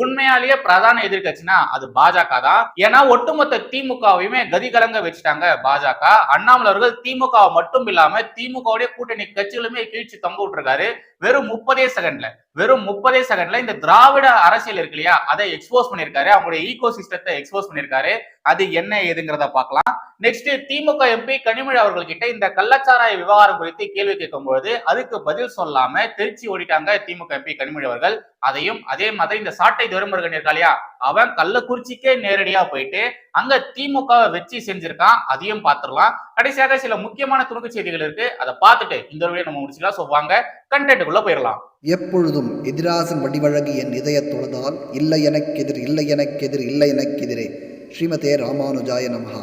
உண்மையாலேயே பிரதான எதிர்கட்சினா அது பாஜக தான். ஏன்னா ஒட்டுமொத்த திமுகவையுமே கதி கலங்க வச்சுட்டாங்க பாஜக. அண்ணாமலை அவர்கள் திமுக மட்டும் இல்லாம திமுகவுடைய கூட்டணி கட்சிகளுமே கீழ்ச்சி தொங்க விட்டுருக்காரு. வெறும் முப்பதே செகண்ட்ல வெறும் முப்பதே செகண்ட்ல இந்த திராவிட அரசியல் இருக்கு இல்லையா? அதை எக்ஸ்போஸ் பண்ணிருக்காரு அவங்களுடைய ஈகோ சிஸ்டத்தை எக்ஸ்போஸ் பண்ணிருக்காரு அது என்ன ஏதுங்கிறத பார்க்கலாம். நெக்ஸ்ட் திமுக எம்பி கனிமொழி அவர்கள் கிட்ட இந்த கள்ளச்சாராய விவகாரம் குறித்து கேள்வி கேட்கும்போது அதுக்கு பதில் சொல்லாம திருச்சி ஓடிட்டாங்க திமுக எம்பி கனிமொழி அவர்கள். அதையும் அதே மாதிரி இந்த சாட்டை துரைமுருகன் இருக்கா இல்லையா? அவன் கள்ளக்குறிச்சிக்கே நேரடியா போயிட்டு அங்க திமுக வெற்றி செஞ்சிருக்கான். அதையும் பார்த்துடலாம். கடைசியாக சில முக்கியமான துணுக்கு செய்திகள் இருக்கு. அதை பார்த்துட்டு இந்த வீடியோ நம்ம முடிச்சுக்கலாம். ஸோ வாங்க கண்டென்ட்டுக்குள்ள போயிடலாம். எப்பொழுதும் எதிராசன் வடிவழகு என் இதயத் தொழுதால் இல்லை எனக்கெதிர் இல்லை எனக்கெதிர் இல்லை எனக்கெதிரே ஸ்ரீமதே ராமானுஜாய நமஹா.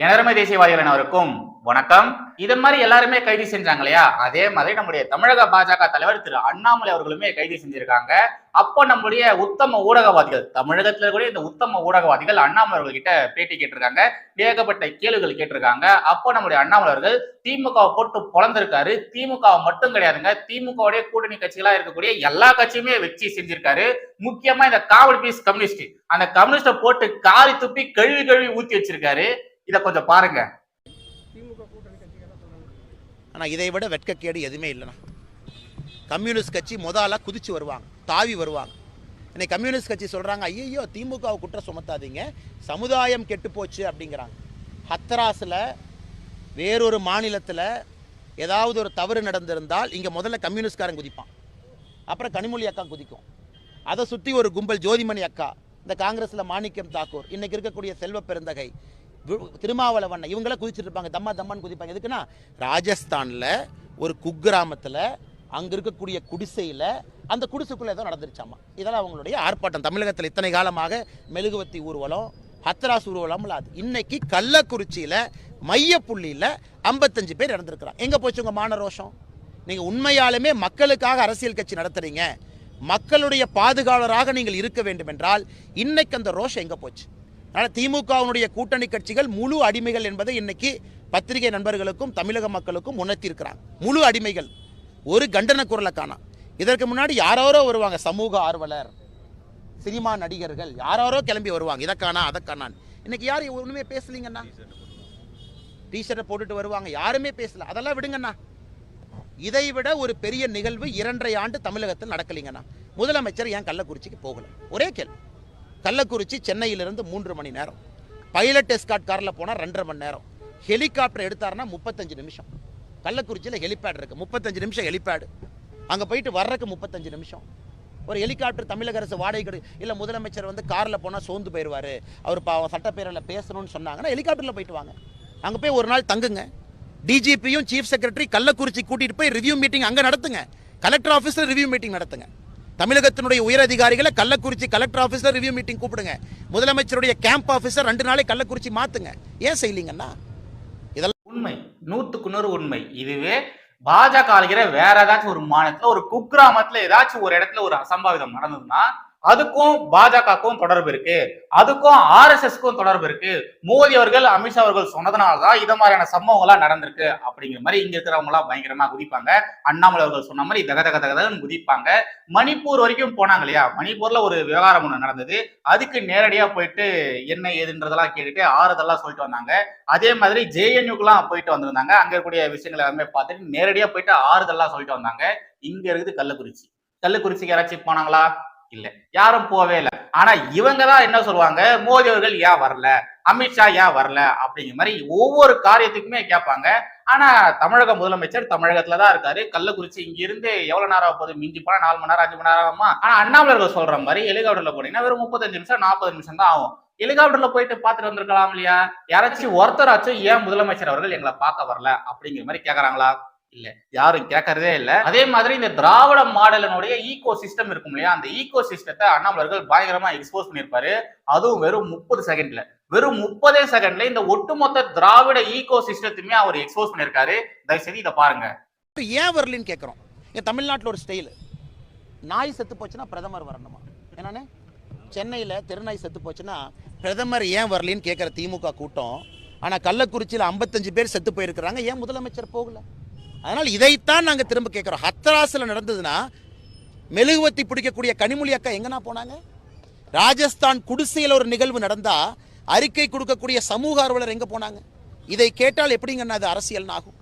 எனதருமை தேசியவாதிகள் அனைவருக்கும் வணக்கம். இது மாதிரி எல்லாருமே கைது செஞ்சாங்க இல்லையா அதே மாதிரி நம்முடைய தமிழக பாஜக தலைவர் திரு அண்ணாமலை அவர்களுமே கைது செஞ்சிருக்காங்க. அப்போ நம்முடைய உத்தம ஊடகவாதிகள் தமிழகத்துல கூட இந்த உத்தம ஊடகவாதிகள் அண்ணாமலை அவர்கள் கிட்ட பேட்டி கேட்டிருக்காங்க. ஏகப்பட்ட கேள்விகள் கேட்டிருக்காங்க. அப்போ நம்முடைய அண்ணாமலை அவர்கள் திமுக போட்டு பொழந்திருக்காரு. திமுக மட்டும் கிடையாதுங்க. திமுகவுடைய கூட்டணி கட்சிகளா இருக்கக்கூடிய எல்லா கட்சியுமே வெற்றி செஞ்சிருக்காரு. முக்கியமா இந்த காவல் பீஸ் கம்யூனிஸ்ட். அந்த கம்யூனிஸ்ட போட்டு காரி துப்பி கழுவி கழுவி ஊத்தி வச்சிருக்காரு. இத கொஞ்சம் பாருங்க. ஆனால் இதை விட வெட்கக்கேடு எதுவுமே இல்லைண்ணா. கம்யூனிஸ்ட் கட்சி முதலாக குதிச்சு வருவாங்க தாவி வருவாங்க. இன்னைக்கு கம்யூனிஸ்ட் கட்சி சொல்கிறாங்க ஐயோ திமுகவை குற்றம் சுமத்தாதீங்க சமுதாயம் கெட்டு போச்சு அப்படிங்கிறாங்க. ஹத்தராஸில் வேறொரு மாநிலத்தில் ஏதாவது ஒரு தவறு நடந்திருந்தால் இங்கே முதல்ல கம்யூனிஸ்ட்காரன் குதிப்பான். அப்புறம் கனிமொழி அக்கா குதிக்கும். அதை சுற்றி ஒரு கும்பல் ஜோதிமணி அக்கா இந்த காங்கிரஸில் மாணிக்கம் தாக்கூர் இன்னைக்கு இருக்கக்கூடிய செல்வ பெருந்தகை திருமாவளவன் இவங்களாம் குதிச்சுட்டு இருப்பாங்க. தம்மா தம்மான்னு குதிப்பாங்க. எதுக்குன்னா ராஜஸ்தானில் ஒரு குக்கிராமத்தில் அங்கே இருக்கக்கூடிய குடிசையில் அந்த குடிசைக்குள்ளே ஏதோ நடந்துருச்சாமா. இதெல்லாம் அவங்களுடைய ஆர்ப்பாட்டம். தமிழகத்தில் இத்தனை காலமாக மெழுகுவத்தி ஊர்வலம் ஹத்ராஸ் ஊர்வலம் அது இன்னைக்கு கள்ளக்குறிச்சியில் மையப்புள்ளியில் ஐம்பத்தஞ்சு பேர் நடந்திருக்கிறான் எங்கே போச்சு உங்கள் மான ரோஷம்? நீங்கள் உண்மையாலுமே மக்களுக்காக அரசியல் கட்சி நடத்துகிறீங்க மக்களுடைய பாதுகாவலராக நீங்கள் இருக்க வேண்டும் என்றால் இன்னைக்கு அந்த ரோஷம் எங்கே போச்சு? அதனால் திமுகவினுடைய கூட்டணி கட்சிகள் முழு அடிமைகள் என்பதை இன்னைக்கு பத்திரிகை நண்பர்களுக்கும் தமிழக மக்களுக்கும் உணர்த்தியிருக்கிறாங்க. முழு அடிமைகள். ஒரு கண்டன குரலை காணாம் இதற்கு முன்னாடி யாரோரோ வருவாங்க சமூக ஆர்வலர் சினிமா நடிகர்கள். யாரோரோ கிளம்பி வருவாங்க. இதை காணா அதை காணான்னு. இன்னைக்கு யார் ஒன்றுமே பேசலீங்கண்ணா? டிஷர்ட்டை போட்டுட்டு வருவாங்க. யாருமே பேசல. அதெல்லாம் விடுங்கண்ணா. இதை விட ஒரு பெரிய நிகழ்வு இரண்டரை ஆண்டு தமிழகத்தில் நடக்கலைங்கண்ணா. முதலமைச்சர் ஏன் கள்ளக்குறிச்சிக்கு போகல. ஒரே கேள்வி. கள்ளக்குறிச்சி சென்னையிலிருந்து மூன்று மணி நேரம். பைலட் எஸ்காட் காரில் போனால் ரெண்டரை மணி நேரம். ஹெலிகாப்டர் எடுத்தாருன்னா முப்பத்தஞ்சு நிமிஷம். கள்ளக்குறிச்சியில் ஹெலிபேட் இருக்குது முப்பத்தஞ்சு நிமிஷம் ஹெலிபேடு அங்கே போயிட்டு வர்றதுக்கு முப்பத்தஞ்சு நிமிஷம். ஒரு ஹெலிகாப்டர் தமிழக அரசு வாடகை இல்லை முதலமைச்சர் வந்து காரில் போனால் சோர்ந்து போயிடுவார் அவர் பா சட்டப்பேரவையில் பேசணும்னு சொன்னாங்கன்னா ஹெலிகாப்டரில் போயிட்டு வாங்க. அங்கே போய் ஒரு நாள் தங்குங்க. டிஜிபியும் சீஃப் செக்ரட்டரி கள்ளக்குறிச்சி கூட்டிட்டு போய் ரிவ்யூ மீட்டிங் அங்கே நடத்துங்க. கலெக்டர் ஆஃபீஸில் ரிவ்யூ மீட்டிங் நடத்துங்க. தமிழகத்தினுடைய உயரதிகாரிகளை கள்ளக்குறிச்சி கலெக்டர் ஆஃபீஸில் ரிவ்யூ மீட்டிங் கூப்பிடுங்க. முதலமைச்சருடைய கேம்ப் ஆஃபீஸர் ரெண்டு நாளை கள்ளக்குறிச்சி மாத்துங்க. ஏன் செய்யலீங்கன்னா? உண்மை. நூற்றுக்கு நூறு உண்மை. இதுவே பாஜக ஆளுகிற வேற ஏதாச்சும் ஒரு மாநிலத்தில் ஒரு குக்கிராமத்துல ஏதாச்சும் ஒரு இடத்துல ஒரு அசம்பாவிதம் நடந்ததுன்னா அதுக்கும் பாஜகவுக்கும் தொடர்பு இருக்கு. அதுக்கும் ஆர்எஸ்எஸ்க்கும் தொடர்பு இருக்கு. மோடி அவர்கள் அமித்ஷா அவர்கள் சொன்னதுனாலதான் இது மாதிரியான சம்பவங்கள்லாம் நடந்திருக்கு. அப்படிங்கிற மாதிரி இங்க இருக்கிறவங்க எல்லாம் பயங்கரமா குதிப்பாங்க. அண்ணாமலை அவர்கள் சொன்ன மாதிரி தக தக தகதகன்னு குதிப்பாங்க. மணிப்பூர் வரைக்கும் போனாங்க இல்லையா? மணிப்பூர்ல ஒரு விவகாரம் ஒண்ணு நடந்தது. அதுக்கு நேரடியா போயிட்டு என்ன ஏதுன்றதெல்லாம் கேட்டுட்டு ஆறுதெல்லாம் சொல்லிட்டு வந்தாங்க. அதே மாதிரி ஜேஎன்யூக்கெல்லாம் போயிட்டு வந்திருந்தாங்க. அங்க இருக்கக்கூடிய விஷயங்கள் எல்லாமே பார்த்துட்டு நேரடியா போயிட்டு ஆறுதெல்லாம் சொல்லிட்டு வந்தாங்க. இங்க இருக்குது கள்ளக்குறிச்சி. கள்ளக்குறிச்சிக்கு யாராச்சும் போனாங்களா? இல்லை. யாரும் போவே இல்லை. ஆனா இவங்க தான் என்ன சொல்லுவாங்க? மோடி அவர்கள் ஏன் வரல? அமித்ஷா ஏன் வரல? அப்படிங்கிற மாதிரி ஒவ்வொரு காரியத்துக்குமே கேட்பாங்க. ஆனா தமிழக முதலமைச்சர் தமிழகத்துல தான் இருக்காரு. கள்ளக்குறிச்சி இங்க இருந்து எவ்வளவு நேரம் ஆக போகுது? மிஞ்சி போனா நாலு மணி நேரம் அஞ்சு மணி நேரம் ஆகுமா? ஆனா அண்ணாமலர்கள் சொல்ற மாதிரி ஹெலிகாப்டர்ல போனீங்கன்னா வெறும் முப்பத்தஞ்சு நிமிஷம் நாற்பது நிமிஷம் தான் ஆகும். ஹெலிகாப்டர்ல போயிட்டு பார்த்துட்டு வந்திருக்கலாம் இல்லையா? யாராச்சும் ஒருத்தராச்சும் ஏன் முதலமைச்சர் அவர்கள் எங்களை பார்க்க வரல? அப்படிங்கிற மாதிரி கேக்குறாங்களா? இல்ல. யாரும் கேட்கறதே இல்ல. அதே மாதிரி இந்த திராவிட மாடலினுடைய ஈகோ சிஸ்டம் இருக்கும் இல்லையா? அந்த ஈகோ சிஸ்டத்தை அண்ணாமலர்கள் பயங்கரமா எக்ஸ்போஸ் பண்ணியிருப்பாரு. அதுவும் வெறும் முப்பது செகண்ட்ல வெறும் முப்பதே செகண்ட்ல இந்த ஒட்டுமொத்த திராவிட ஈகோ சிஸ்டத்தையுமே அவர் எக்ஸ்போஸ் பண்ணியிருக்காரு. தயவுசெய்து இதை பாருங்க. இப்ப ஏன் வரலன்னு கேட்குறோம் என் தமிழ்நாட்டில் ஒரு ஸ்டைலு நாய் செத்து போச்சுன்னா பிரதமர் வரணுமா? என்னன்னு? சென்னையில் தெருநாய் செத்து போச்சுன்னா பிரதமர் ஏன் வரலின்னு கேட்குற திமுக கூட்டம். ஆனால் கள்ளக்குறிச்சியில் ஐம்பத்தஞ்சு பேர் செத்து போயிருக்கிறாங்க. ஏன் முதலமைச்சர் போகல? அதனால் இதைத்தான் நாங்கள் திரும்ப கேட்குறோம். ஹத்தராஸில் நடந்ததுன்னா மெழுகுவத்தி பிடிக்கக்கூடிய கனிமொழி அக்கா எங்கன்னா போனாங்க? ராஜஸ்தான் குடிசையில் ஒரு நிகழ்வு நடந்தா அறிக்கை கொடுக்கக்கூடிய சமூக ஆர்வலர் எங்கே போனாங்க? இதை கேட்டால் எப்படிங்கன்னா அது அரசியல்னு ஆகும்?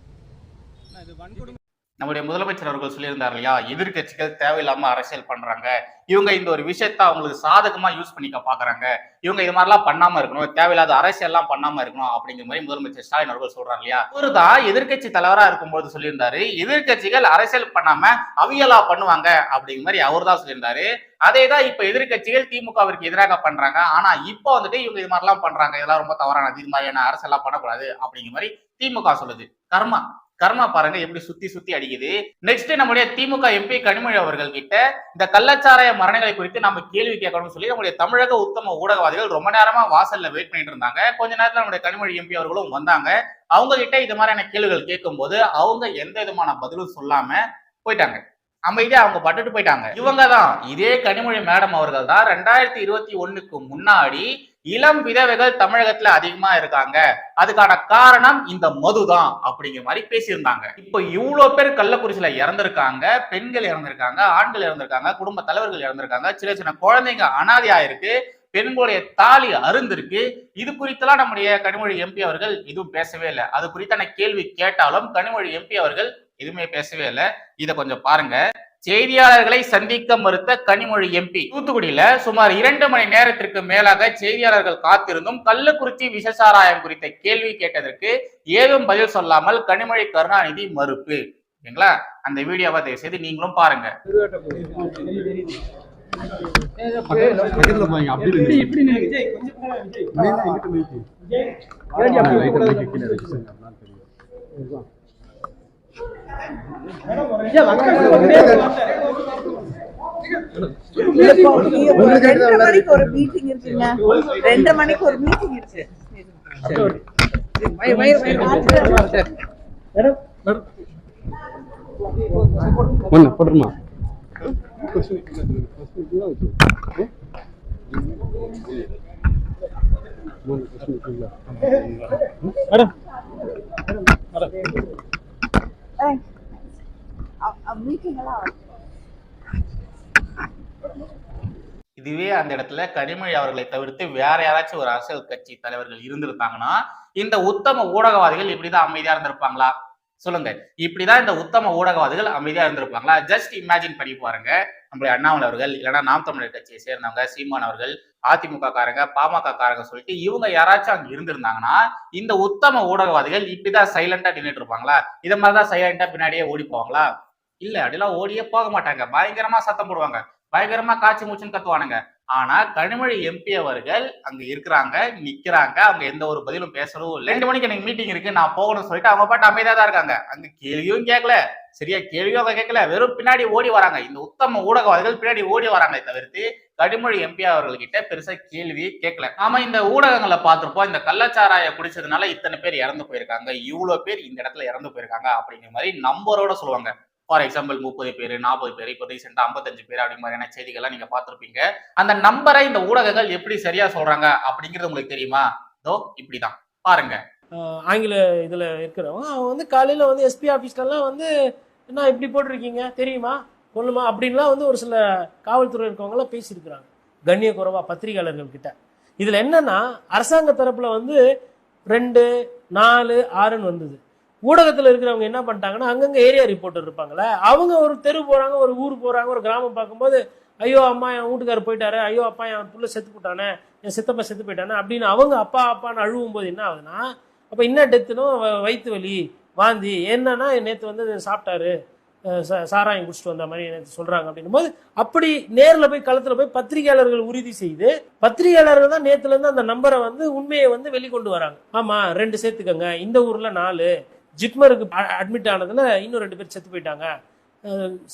நம்முடைய முதலமைச்சர் அவர்கள் சொல்லியிருந்தார் இல்லையா? எதிர்க்கட்சிகள் தேவையில்லாம அரசியல் பண்றாங்க. இவங்க இந்த ஒரு விஷயத்த அவங்களுக்கு சாதகமா யூஸ் பண்ணிக்க பாக்குறாங்க. இவங்க இது மாதிரிலாம் பண்ணாம இருக்கணும். தேவையில்லாத அரசியல் எல்லாம் பண்ணாம இருக்கணும் அப்படிங்கிற மாதிரி முதலமைச்சர் ஸ்டாலின் அவர்கள் சொல்றாரு இல்லையா? அவர்தான் எதிர்க்கட்சி தலைவரா இருக்கும்போது சொல்லியிருந்தாரு எதிர்க்கட்சிகள் அரசியல் பண்ணாம அவியலா பண்ணுவாங்க அப்படிங்கிற மாதிரி அவர் தான் சொல்லியிருந்தாரு. அதே தான் இப்ப எதிர்க்கட்சிகள் திமுகவிற்கு எதிராக பண்றாங்க. ஆனா இப்போ வந்துட்டு இவங்க இது மாதிரிலாம் பண்றாங்க. இதெல்லாம் ரொம்ப தவறானது இது மாதிரியான அரசியல்லாம் பண்ணக்கூடாது அப்படிங்கிற மாதிரி திமுக சொல்லுது. கர்மா. கர்மா பாருங்க எப்படி சுத்தி சுத்தி அடிக்குது. நெக்ஸ்ட் நம்முடைய திமுக எம்பி கனிமொழி அவர்கள் கிட்ட இந்த கள்ளச்சாராய மரணங்களை குறித்து நம்ம கேள்வி கேட்கணும்னு சொல்லி நம்முடைய தமிழக உத்தம ஊடகவாதிகள் ரொம்ப நேரமா வாசல்ல வெயிட் பண்ணிட்டு இருந்தாங்க. கொஞ்ச நேரத்துல நம்முடைய கனிமொழி எம்பி அவர்களும் வந்தாங்க. அவங்க கிட்ட இது மாதிரியான கேள்விகள் கேட்கும்போது அவங்க எந்த விதமான பதிலும் சொல்லாம போயிட்டாங்க. அமைதியா அவங்க பட்டுட்டு போயிட்டாங்க. இவங்க தான் இதே கனிமொழி மேடம் அவர்கள் தான். ரெண்டாயிரத்தி இருபத்தி ஒண்ணுக்கு முன்னாடி இளம் விதவைகள் தமிழகத்துல அதிகமா இருக்காங்க. அதுக்கான காரணம் இந்த மதுதான் அப்படிங்கிற மாதிரி பேசியிருந்தாங்க. இப்போ இவ்வளவு பேர் கள்ளக்குறிச்சியில இறந்திருக்காங்க பெண்கள் இறந்திருக்காங்க ஆண்கள் இறந்திருக்காங்க குடும்ப தலைவர்கள் இறந்திருக்காங்க சின்ன சின்ன குழந்தைங்க அனாதையா இருக்கு பெண்களுடைய தாலி அருந்திருக்கு. இது குறித்தெல்லாம் நம்முடைய கனிமொழி எம்பி அவர்கள் எதுவும் பேசவே இல்லை. அது குறித்தான கேள்வி கேட்டாலும் கனிமொழி எம்பி அவர்கள் எதுவுமே பேசவே இல்லை. இதை கொஞ்சம் பாருங்க. செய்தியாளர்களை சந்திக்க மறுத்த கனிமொழி எம்பி தூத்துக்குடியில சுமார் இரண்டு மணி நேரத்திற்கு மேலாக செய்தியாளர்கள் காத்திருந்தும் கள்ளக்குறிச்சி விஷசாராயம் குறித்த கேள்வி கேட்டதற்கு ஏதும் பதில் சொல்லாமல் கனிமொழி கருணாநிதி மறுப்பு. ஓகேங்களா? அந்த வீடியோவை தயவு செய்து நீங்களும் பாருங்க. அப்படி ரெண்டரை மணிக்கு ஒரு மீட்டிங் இருக்குங்க ரெண்டரை மணிக்கு ஒரு மீட்டிங் இருக்கு ஒண்ணு போட்டுருமா இதுவே அந்த இடத்துல கனிமொழி அவர்களை தவிர்த்து வேற யாராச்சும் ஒரு அரசியல் கட்சி தலைவர்கள் இருந்திருந்தாங்கன்னா இந்த உத்தம ஊடகவாதிகள் இப்படிதான் அமைதியா இருந்திருப்பாங்களா? சொல்லுங்க. இப்படிதான் இந்த உத்தம ஊடகவாதிகள் அமைதியா இருந்திருப்பாங்களா? ஜஸ்ட் இமேஜின் பண்ணி பாருங்க. நம்மளுடைய அண்ணாமலை அவர்கள் இல்லைன்னா நாம் தமிழர் கட்சியை சேர்ந்தவங்க சீமான் அவர்கள் அதிமுக காரங்க பாமக காரங்க சொல்லிட்டு இவங்க யாராச்சும் அங்க இருந்திருந்தாங்கன்னா இந்த உத்தம ஊடகவாதிகள் இப்படிதான் சைலண்டா நின்றுட்டு இருப்பாங்களா? இதை மாதிரிதான் சைலண்டா பின்னாடியே ஓடி போவாங்களா? இல்ல அப்படிலாம் ஓடியே போக மாட்டாங்க. பயங்கரமா சத்தம் போடுவாங்க. பயங்கரமா காய்ச்சி மூச்சுன்னு கத்துவானுங்க. ஆனா கனிமொழி எம்பி அவர்கள் அங்க இருக்கிறாங்க நிக்கிறாங்க. அவங்க எந்த ஒரு பதிலும் பேசவும் இல்லை. ரெண்டு மணிக்கு எனக்கு மீட்டிங் இருக்கு நான் போகணும்னு சொல்லிட்டு அவங்க பாட்டு அமைதியா தான் இருக்காங்க. அங்க கேள்வியும் கேட்கல சரியா கேள்வியும் அவங்க கேட்கல வெறும் பின்னாடி ஓடி வராங்க. இந்த உத்தம ஊடகவாதிகள் பின்னாடி ஓடி வராங்களே தவிர்த்து கனிமொழி எம்பி அவர்கள்கிட்ட பெருசா கேள்வி கேட்கல நாம இந்த ஊடகங்களை பார்த்திருப்போம். இந்த கள்ளச்சாராய குடிச்சதுனால இத்தனை பேர் இறந்து போயிருக்காங்க. இவ்வளவு பேர் இந்த இடத்துல இறந்து போயிருக்காங்க அப்படிங்கிற மாதிரி நம்பரோட சொல்லுவாங்க. ஃபார் எக்ஸாம்பிள் முப்பது பேர் நாற்பது பேர் இப்போ ரீசெண்டாக ஐம்பத்தஞ்சு பேர் அப்படி மாதிரியான செய்திகள்லாம் நீங்கள் பார்த்திருப்பீங்க. அந்த நம்பரை இந்த ஊடகங்கள் எப்படி சரியா சொல்றாங்க அப்படிங்கிறது உங்களுக்கு தெரியுமா? இதோ இப்படிதான். பாருங்க. ஆங்கில இதில் இருக்கிறவங்க அவங்க வந்து காலையில் வந்து எஸ்பி ஆஃபீஸ்லலாம் வந்து என்ன இப்படி போட்டிருக்கீங்க? தெரியுமா? கொள்ளுமா அப்படின்லாம் வந்து ஒரு சில காவல்துறை இருக்கவங்களாம் பேசியிருக்கிறாங்க. கண்ணிய பத்திரிகையாளர்கள் கிட்ட. இதில் என்னன்னா அரசாங்க தரப்புல வந்து ரெண்டு நாலு ஆறுன்னு வந்தது. ஊடகத்தில் இருக்கிறவங்க என்ன பண்ணிட்டாங்கன்னா அங்கங்க ஏரியா ரிப்போர்ட்டர் இருப்பாங்களே அவங்க ஒரு தெரு போறாங்க ஒரு ஊர் போறாங்க ஒரு கிராமம் பார்க்கும்போது ஐயோ அம்மா என் வீட்டுக்காரர் போயிட்டாரு ஐயோ அப்பா என் புள்ள செத்து போட்டானே என் சித்தப்பா செத்து போயிட்டானே அப்படின்னு அவங்க அப்பா அப்பான்னு அழுவும் போது என்ன ஆகுதுன்னா அப்போ என்ன டெத்துனும் வயிற்று வலி வாந்தி என்னன்னா நேற்று வந்து சாப்பிட்டாரு சா- சாராயம் குடிச்சிட்டு வந்த மாதிரி நேற்று சொல்றாங்க அப்படின்னும் போது அப்படி நேரில் போய் களத்தில் போய் பத்திரிகையாளர்கள் உறுதி செய்து பத்திரிகையாளர்கள் தான் நேத்துல இருந்து அந்த நம்பரை வந்து உண்மையை வந்து வெளிக்கொண்டு வராங்க. ஆமா ரெண்டு சேர்த்துக்கங்க இந்த ஊர்ல நாலு ஜிப்மருக்கு அட்மிட் ஆனதுல இன்னும் ரெண்டு பேர் செத்து போயிட்டாங்க.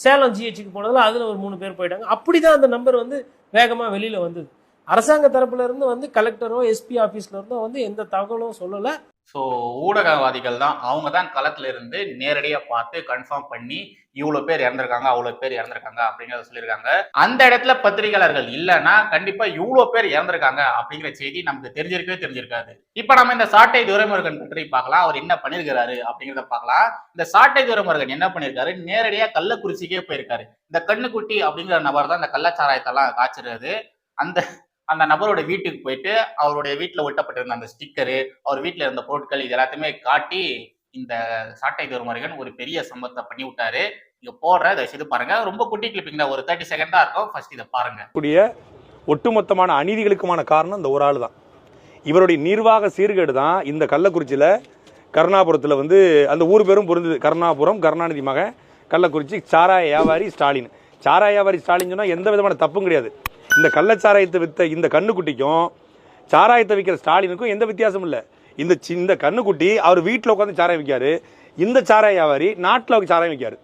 சேலம் ஜிஹெச்சுக்கு போனதுல அதில் ஒரு மூணு பேர் போயிட்டாங்க. அப்படிதான் அந்த நம்பர் வந்து வேகமாக வெளியில் வந்தது. அரசாங்க தரப்புல இருந்து வந்து கலெக்டரோ எஸ்பி ஆஃபீஸ்லேருந்தோ வந்து எந்த தகவலும் சொல்லலை. ஸோ ஊடகவாதிகள் தான் அவங்க தான் களத்துல இருந்து நேரடியாக பார்த்து கன்ஃபார்ம் பண்ணி இவ்வளோ பேர் இறந்துருக்காங்க அவ்வளோ பேர் இறந்துருக்காங்க அப்படிங்கிறத சொல்லியிருக்காங்க. அந்த இடத்துல பத்திரிகையாளர்கள் இல்லைன்னா கண்டிப்பாக இவ்வளோ பேர் இறந்துருக்காங்க அப்படிங்கிற செய்தி நமக்கு தெரிஞ்சிருக்கவே தெரிஞ்சிருக்காது. இப்போ நம்ம இந்த சாட்டை துரைமுருகன் பற்றி பார்க்கலாம். அவர் என்ன பண்ணியிருக்கிறாரு அப்படிங்கிறத பார்க்கலாம். இந்த சாட்டை துரைமுருகன் என்ன பண்ணியிருக்காரு? நேரடியாக கள்ளக்குறிச்சிக்கே போயிருக்காரு. இந்த கண்ணுக்குட்டி அப்படிங்கிற நபர் தான் இந்த கள்ளச்சாராயத்தெல்லாம் காய்ச்சிருது அந்த அந்த நபரோட வீட்டுக்கு போயிட்டு அவருடைய வீட்டில் ஒட்டப்பட்டிருந்த அந்த ஸ்டிக்கரு அவர் வீட்டில் இருந்த பொருட்கள் இது எல்லாத்தையுமே காட்டி இந்த சாட்டை துருமருகன் ஒரு பெரிய சம்பவத்தை பண்ணி விட்டாரு. இங்க போடுற தயவு செய்து பாருங்க. ரொம்ப குட்டி கிளிப்பிங் தான் ஒரு தேர்ட்டி செகண்ட் தான் இருக்கும். ஃபர்ஸ்ட் இதை பாருங்க. கூடிய ஒட்டுமொத்தமான அநீதிகளுக்குமான காரணம் இந்த ஒரு ஆள் தான் இவருடைய நிர்வாக சீர்கேடு தான் இந்த கள்ளக்குறிச்சியில் கருணாபுரத்தில் வந்து அந்த ஊர் பேரும் பொருந்தது. கருணாபுரம் கருணாநிதி மகன் கள்ளக்குறிச்சி சாராய வியாபாரி ஸ்டாலின். சாராய வியாபாரி ஸ்டாலின் சொன்னால் எந்த விதமான தப்பும் கிடையாது. இந்த கள்ளச்சாராயத்தை விற்ற இந்த கண்ணுக்குட்டிக்கும் சாராயத்தை விற்கிற ஸ்டாலினுக்கும் எந்த வித்தியாசமும் இல்லை. இந்த சி- இந்த கண்ணுக்குட்டி அவர் வீட்டில் உட்காந்து சாராயம் விற்காரு இந்த சாராய வியாபாரி நாட்டில் சாராயம் விற்காரு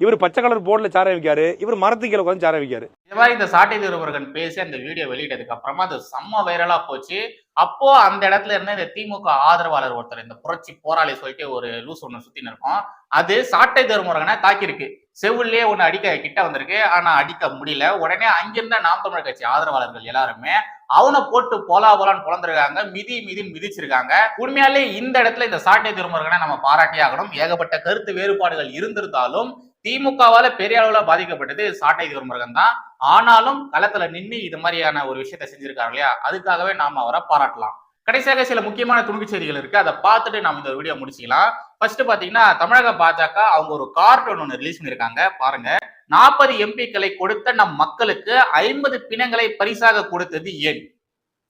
இவர் பச்சை கலர் போர்டில் சாராயம் விற்காரு இவர் மரத்துக்கு உட்காந்து சாராயம் விற்காரு இந்த மாதிரி இந்த சாட்டை திருமுருகன் பேசி அந்த வீடியோ வெளியிட்டதுக்கு அப்புறமா அது செம்ம வைரலா போச்சு. அப்போ அந்த இடத்துல இருந்து இந்த திமுக ஆதரவாளர் ஒருத்தர் இந்த புரட்சி போராளி சொல்லிட்டு ஒரு லூஸ் ஒன்று சுற்றி இருக்கும். அது சாட்டை திருமுருகனை தாக்கியிருக்கு. செவிலே ஒன்று அடிக்க கிட்ட வந்திருக்கு. ஆனால் அடிக்க முடியல. உடனே அங்கிருந்த நாம் தமிழர் கட்சி ஆதரவாளர்கள் எல்லாருமே அவனை போட்டு போலா போலான்னு பிறந்திருக்காங்க மிதி மிதின்னு மிதிச்சிருக்காங்க. உண்மையாலே இந்த இடத்துல இந்த சாட்டை திருமுருகனை நம்ம பாராட்டி ஆகணும். ஏகப்பட்ட கருத்து வேறுபாடுகள் இருந்திருந்தாலும் திமுகவால பெரிய அளவுல பாதிக்கப்பட்டது சாட்டை திருமுருகன் தான். ஆனாலும் களத்துல நின்று இது மாதிரியான ஒரு விஷயத்த செஞ்சிருக்காரு இல்லையா? அதுக்காகவே நாம அவரை பாராட்டலாம். கடைசியாக சில முக்கியமான துணுக்கு செய்திகள் இருக்கு. அதை பார்த்துட்டு நாம இந்த வீடியோ முடிச்சுக்கலாம். ஃபர்ஸ்ட் பாத்தீங்கன்னா தமிழக பாஜக அவங்க ஒரு கார்ட்டூன் ஒன்று ரிலீஸ் பண்ணிருக்காங்க. பாருங்க. நாற்பது எம்பிக்களை கொடுத்த நம் மக்களுக்கு ஐம்பது பிணங்களை பரிசாக கொடுத்தது ஏன்?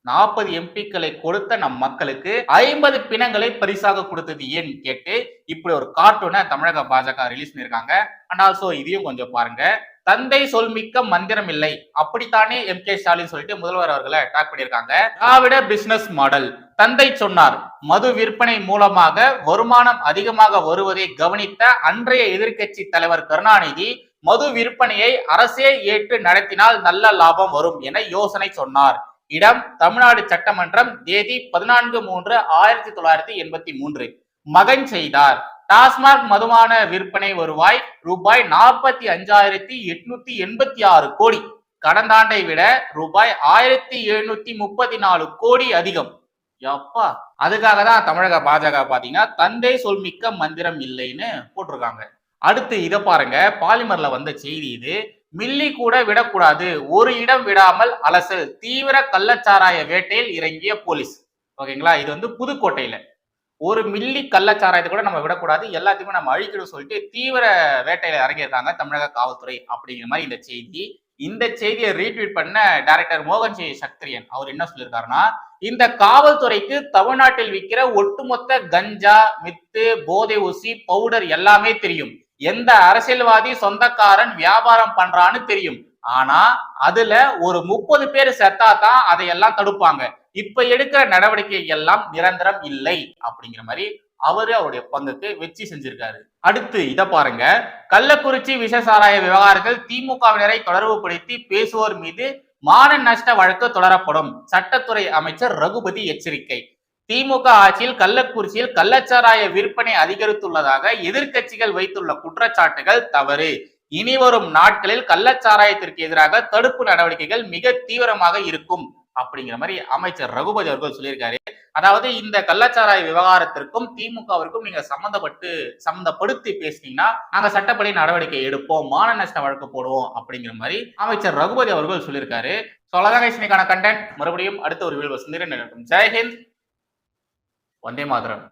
நாற்பது எம்பிக்களை கொடுத்த நம் மக்களுக்கு ஐம்பது பிணங்களை பரிசாக கொடுத்தது ஏன் கேட்டு இப்படி ஒரு கார்ட்டூனை தமிழக பாஜக ரிலீஸ் பண்ணிருக்காங்க. அண்ட் ஆல்சோ இதையும் கொஞ்சம் பாருங்க. தந்தை சொல்மிக்க மந்திரம் இல்லை. அப்படித்தானே எம். கே. ஸ்டாலின் சொல்லிட்டு முதல்வர் அவர்களை அட்டாக் பண்ணியிருக்காங்க. திராவிட பிசினஸ் மாடல் தந்தை சொன்னார் மது விற்பனை மூலமாக வருமானம் அதிகமாக வருவதை கவனித்த அன்றைய எதிர்க்கட்சி தலைவர் கருணாநிதி மது விற்பனையை அரசே ஏற்று நடத்தினால் நல்ல லாபம் வரும் என யோசனை சொன்னார். இடம் தமிழ்நாடு சட்டமன்றம் தேதி பதினான்கு மூன்று ஆயிரத்தி தொள்ளாயிரத்தி எண்பத்தி மூன்று. மகன் செய்தார். டாஸ்மாக் மதுவான விற்பனை வருவாய் ரூபாய் நாற்பத்தி அஞ்சாயிரத்தி எட்நூத்தி எண்பத்தி ஆறு கோடி. கடந்த ஆண்டை விட ரூபாய் ஆயிரத்தி எழுநூத்தி முப்பத்தி நாலு கோடி அதிகம். யப்பா அதுக்காக தான் தமிழக பாஜக பாத்தீங்கன்னா தந்தை சொல்மிக்க மந்திரம் இல்லைன்னு போட்டிருக்காங்க. அடுத்து இதை பாருங்க பாலிமர்ல வந்த செய்தி இது மில்லி கூட விடக்கூடாது ஒரு இடம் விடாமல் அலசல் தீவிர கள்ளச்சாராய வேட்டையில் இறங்கிய போலீஸ். ஓகேங்களா? இது வந்து புதுக்கோட்டையில. ஒரு மில்லி கள்ளச்சாராயத்தை கூட நம்ம விடக்கூடாது. எல்லாத்தையுமே நம்ம அழிக்கணும் சொல்லிட்டு தீவிர வேட்டையில இறங்கியிருக்காங்க தமிழக காவல்துறை அப்படிங்கிற மாதிரி இந்த செய்தி. இந்த செய்தியை ரீட்வீட் பண்ண டைரக்டர் மோகன் ஜி சக்திரியன் அவர் என்ன சொல்லியிருக்காருன்னா இந்த காவல்துறைக்கு தமிழ்நாட்டில் விற்கிற ஒட்டுமொத்த கஞ்சா மித்து போதை ஊசி பவுடர் எல்லாமே தெரியும். எந்த அரசியல்வாதி சொந்தக்காரன் வியாபாரம் பண்றான்னு தெரியும். ஆனா அதுல ஒரு முப்பது பேர் செத்தா தான் அதையெல்லாம் தடுப்பாங்க. இப்ப எடுக்கிற நடவடிக்கை எல்லாம் நிரந்தரம் இல்லை அப்படிங்கிற மாதிரி அவரு அவருடைய பங்குக்கு வெற்றி செஞ்சிருக்காரு. அடுத்து இத பாருங்க. கள்ளக்குறிச்சி விஷசாராய விவகாரத்தில் திமுகவினரை தொடர்புபடுத்தி பேசுவோர் மீது மான நஷ்ட வழக்கு தொடரப்படும். சட்டத்துறை அமைச்சர் ரகுபதி எச்சரிக்கை. திமுக ஆட்சியில் கள்ளக்குறிச்சியில் கள்ளச்சாராய விற்பனை அதிகரித்துள்ளதாக எதிர்க்கட்சிகள் வைத்துள்ள குற்றச்சாட்டுகள் தவறு. இனி வரும் நாட்களில் கள்ளச்சாராயத்திற்கு எதிராக தடுப்பு நடவடிக்கைகள் மிக தீவிரமாக இருக்கும். அப்படிங்கிற மாதிரி அமைச்சர் ரகுபதி அவர்கள் சொல்லியிருக்காரு. அதாவது இந்த கள்ளச்சாராய விவகாரத்திற்கும் திமுகவிற்கும் நீங்க சம்மந்தப்பட்டு சம்மந்தப்படுத்தி பேசினீங்கன்னா நாங்க சட்டப்படி நடவடிக்கை எடுப்போம் மான நஷ்ட வழக்கு போடுவோம் அப்படிங்கிற மாதிரி அமைச்சர் ரகுபதி அவர்கள் சொல்லியிருக்காரு. ஸோ அவ்வளோதான் கண்டென்ட் மறுபடியும் அடுத்த ஒரு வீடியோ சந்திரன் நடக்கும் ஜெய்ஹிந்த் வந்தே மாதரம்.